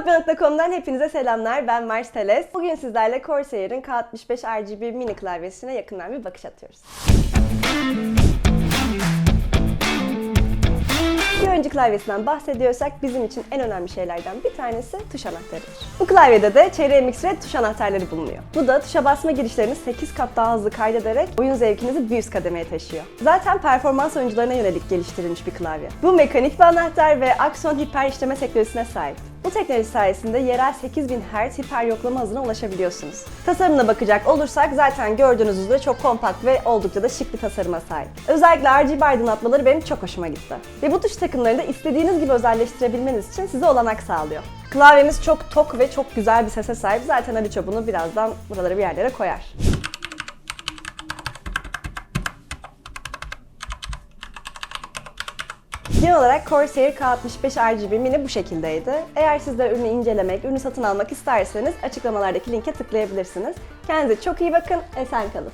Bitopya.com'dan hepinize selamlar. Ben Mars Teles. Bugün sizlerle Corsair'in K65 RGB mini klavyesine yakından bir bakış atıyoruz. Önceki klavyesinden bahsediyorsak bizim için en önemli şeylerden bir tanesi tuş anahtarıdır. Bu klavyede de MX Red tuş anahtarları bulunuyor. Bu da tuşa basma girişlerini 8 kat daha hızlı kaydederek oyun zevkinizi bir üst kademeye taşıyor. Zaten performans oyuncularına yönelik geliştirilmiş bir klavye. Bu mekanik bir anahtar ve Axon hiper işleme teknolojisine sahip. Bu teknoloji sayesinde yerel 8000 Hz hiper yoklama hızına ulaşabiliyorsunuz. Tasarımına bakacak olursak zaten gördüğünüz üzere çok kompakt ve oldukça da şık bir tasarıma sahip. Özellikle RGB aydınlatmaları benim çok hoşuma gitti. Ve bu tuş da istediğiniz gibi özelleştirebilmeniz için size olanak sağlıyor. Klavyemiz çok tok ve çok güzel bir sese sahip. Zaten Aliço bunu birazdan buralara bir yerlere koyar. Genel olarak Corsair K65 RGB Mini bu şekildeydi. Eğer siz de ürünü incelemek, ürünü satın almak isterseniz açıklamalardaki linke tıklayabilirsiniz. Kendinize çok iyi bakın, esen kalın.